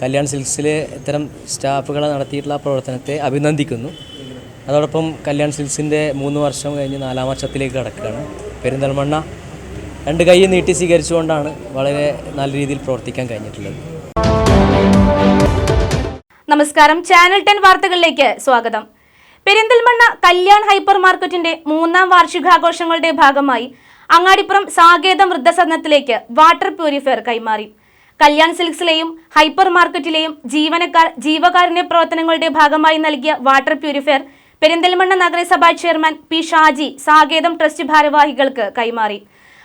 കല്യാൺ സിൽക്സിലെ ഇത്തരം സ്റ്റാഫുകളെ നടത്തിയിട്ടുള്ള പ്രവർത്തനത്തെ അഭിനന്ദിക്കുന്നു. അതോടൊപ്പം കല്യാൺ സിൽക്സിന്റെ മൂന്ന് വർഷം കഴിഞ്ഞ് നാലാം വർഷത്തിലേക്ക് കടക്കുകയാണ്. പെരിന്തൽമണ്ണ രണ്ട് കൈ നീട്ടി സ്വീകരിച്ചുകൊണ്ടാണ് വളരെ നല്ല രീതിയിൽ പ്രവർത്തിക്കാൻ കഴിഞ്ഞിട്ടുള്ളത്. നമസ്കാരം. ചാനൽ ടെൻ വാർത്തകളിലേക്ക് സ്വാഗതം. പെരിന്തൽമണ്ണ കല്യാൺ ഹൈപ്പർ മാർക്കറ്റിന്റെ മൂന്നാം വാർഷികാഘോഷങ്ങളുടെ ഭാഗമായി അങ്ങാടിപ്പുറം സാകേതം വൃദ്ധസദനത്തിലേക്ക് വാട്ടർ പ്യൂരിഫയർ കൈമാറി. കല്യാൺ സിൽക്സിലെയും ഹൈപ്പർ മാർക്കറ്റിലെയും ജീവനക്കാർ ജീവകാരുണ്യ പ്രവർത്തനങ്ങളുടെ ഭാഗമായി നൽകിയ വാട്ടർ പ്യൂരിഫയർ പെരിന്തൽമണ്ണ നഗരസഭാ chairman P Shaji Saketham trust ഭാരവാഹികൾക്ക് കൈമാറി.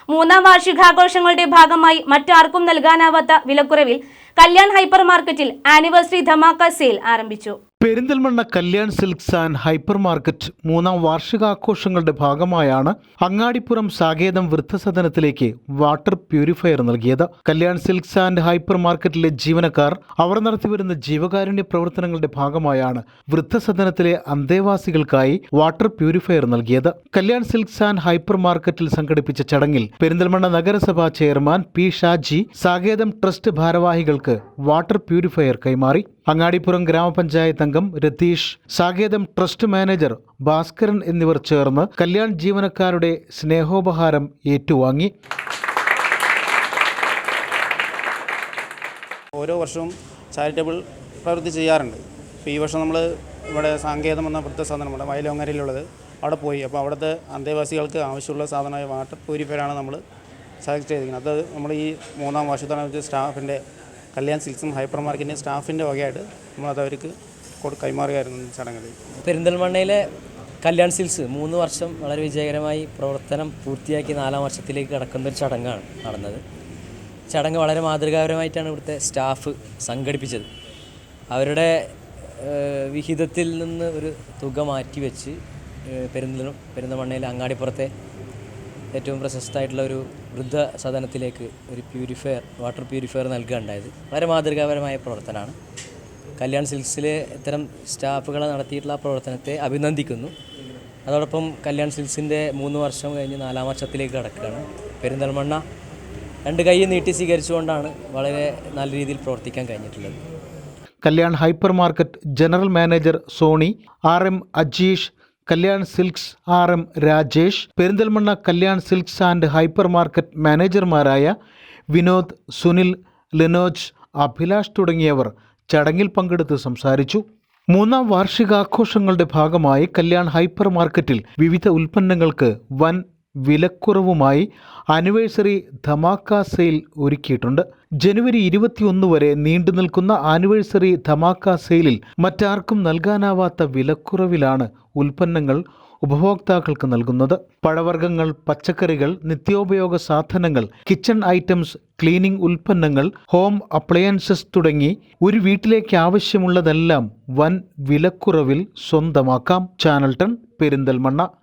മൂന്നാം വാർഷികാഘോഷങ്ങളുടെ ഭാഗമായി മറ്റാർക്കും നൽകാനാവാത്ത വിലക്കുറവിൽ കല്യാൺ ഹൈപ്പർ മാർക്കറ്റിൽ ആനിവേഴ്സറി ധമാക്ക സെയിൽ ആരംഭിച്ചു. Perinthalmanna Kalyan silks and hyper market മൂന്നാം വാർഷികാഘോഷങ്ങളുടെ ഭാഗമായാണ് അങ്ങാടിപ്പുറം സാകേതം വൃദ്ധസദനത്തിലേക്ക് വാട്ടർ പ്യൂരിഫയർ നൽകിയത്. കല്യാൺ സിൽക്സ് ആൻഡ് ഹൈപ്പർ മാർക്കറ്റിലെ ജീവനക്കാർ അവർ നടത്തിവരുന്ന ജീവകാരുണ്യ പ്രവർത്തനങ്ങളുടെ ഭാഗമായാണ് വൃദ്ധസദനത്തിലെ അന്തേവാസികൾക്കായി വാട്ടർ പ്യൂരിഫയർ നൽകിയത്. കല്യാൺ സിൽക്സ് ആൻഡ് ഹൈപ്പർ മാർക്കറ്റിൽ സംഘടിപ്പിച്ച ചടങ്ങിൽ പെരിന്തൽമണ്ണ നഗരസഭാ chairman P Shaji Saketham trust ഭാരവാഹികൾക്ക് water purifier കൈമാറി. അങ്ങാടിപ്പുറം ഗ്രാമപഞ്ചായത്ത് അംഗം രതീഷ് സാകേതം ട്രസ്റ്റ് മാനേജർ ഭാസ്കരൻ എന്നിവർ ചേർന്ന് കല്യാൺ ജീവനക്കാരുടെ സ്നേഹോപഹാരം ഏറ്റുവാങ്ങി. ഓരോ വർഷവും ചാരിറ്റബിൾ പ്രവൃത്തി ചെയ്യാറുണ്ട്. ഇപ്പോൾ ഈ വർഷം നമ്മൾ ഇവിടെ സാങ്കേതം എന്ന വൃത്ത സാധനമുണ്ട് വയലോങ്ങരയിലുള്ളത് അവിടെ പോയി. അപ്പോൾ അവിടുത്തെ അന്തേവാസികൾക്ക് ആവശ്യമുള്ള സാധനമായ വാട്ടർ പ്യൂരിഫയറാണ് നമ്മൾ സെലക്ട് ചെയ്തിരിക്കുന്നത്. അത് നമ്മൾ ഈ മൂന്നാം വർഷത്തോടെ സ്റ്റാഫിന്റെ കല്യാൺ സിൽക്സും ഹൈപ്പർ മാർക്കറ്റിന്റെ സ്റ്റാഫിന്റെ വകയായിട്ട് നമ്മളത് അവർക്ക് കൈമാറുകയായിരുന്നു ചടങ്ങിൽ പെരിന്തൽമണ്ണയിലെ കല്യാൺ സിൽസ് മൂന്ന് വർഷം വളരെ വിജയകരമായി പ്രവർത്തനം പൂർത്തിയാക്കി നാലാം വർഷത്തിലേക്ക് കടക്കുന്ന ഒരു ചടങ്ങാണ് നടന്നത്. ചടങ്ങ് വളരെ മാതൃകാപരമായിട്ടാണ് ഇവിടുത്തെ സ്റ്റാഫ് സംഘടിപ്പിച്ചത്. അവരുടെ വിഹിതത്തിൽ നിന്ന് ഒരു തുക മാറ്റിവെച്ച് വെച്ച് പെരിന്തൽ പെരിന്തൽമണ്ണയിലെ അങ്ങാടിപ്പുറത്തെ ഏറ്റവും പ്രശസ്തമായിട്ടുള്ള ഒരു വൃദ്ധ സദനത്തിലേക്ക് ഒരു പ്യൂരിഫയർ വാട്ടർ പ്യൂരിഫയർ നൽകുകയുണ്ടായത് വളരെ മാതൃകാപരമായ പ്രവർത്തനമാണ്. കല്യാൺ സിൽക്സിലെ ഇത്തരം സ്റ്റാഫുകളെ നടത്തിയിട്ടുള്ള പ്രവർത്തനത്തെ അഭിനന്ദിക്കുന്നു. അതോടൊപ്പം കല്യാൺ സിൽക്സിന്റെ മൂന്ന് വർഷം കഴിഞ്ഞ് നാലാം വർഷത്തിലേക്ക് കടക്കുകയാണ്. പെരിന്തൽമണ്ണ രണ്ട് കൈ നീട്ടി സ്വീകരിച്ചുകൊണ്ടാണ് വളരെ നല്ല രീതിയിൽ പ്രവർത്തിക്കാൻ കഴിഞ്ഞിട്ടുള്ളത്. Kalyan hyper market general manager Soni R M Ajeesh Kalyan silks R M Rajesh Perinthalmanna Kalyan silks and hyper market മാനേജർമാരായ Vinod Sunil Linoj Abhilash തുടങ്ങിയവർ ചടങ്ങിൽ പങ്കെടുത്ത് സംസാരിച്ചു. മൂന്നാം വാർഷികാഘോഷങ്ങളുടെ ഭാഗമായി കല്യാൺ ഹൈപ്പർ മാർക്കറ്റിൽ വിവിധ ഉൽപ്പന്നങ്ങൾക്ക് വൻ വിലക്കുറവുമായി ആനിവേഴ്സറി ധമാക്ക സെയിൽ ഒരുക്കിയിട്ടുണ്ട്. ജനുവരി ഇരുപത്തിയൊന്ന് വരെ നീണ്ടു നിൽക്കുന്ന ആനിവേഴ്സറി ധമാക്ക സെയിലിൽ മറ്റാർക്കും നൽകാനാവാത്ത വിലക്കുറവിലാണ് ഉൽപ്പന്നങ്ങൾ ഉപഭോക്താക്കൾക്ക് നൽകുന്നത്. പഴവർഗങ്ങൾ പച്ചക്കറികൾ നിത്യോപയോഗ സാധനങ്ങൾ കിച്ചൺ ഐറ്റംസ് ക്ലീനിംഗ് ഉൽപ്പന്നങ്ങൾ ഹോം അപ്ലയൻസസ് തുടങ്ങി ഒരു വീട്ടിലേക്ക് ആവശ്യമുള്ളതെല്ലാം വൻ വിലക്കുറവിൽ സ്വന്തമാക്കാം. ചാനൽ ടൺ പെരിന്തൽമണ്ണ.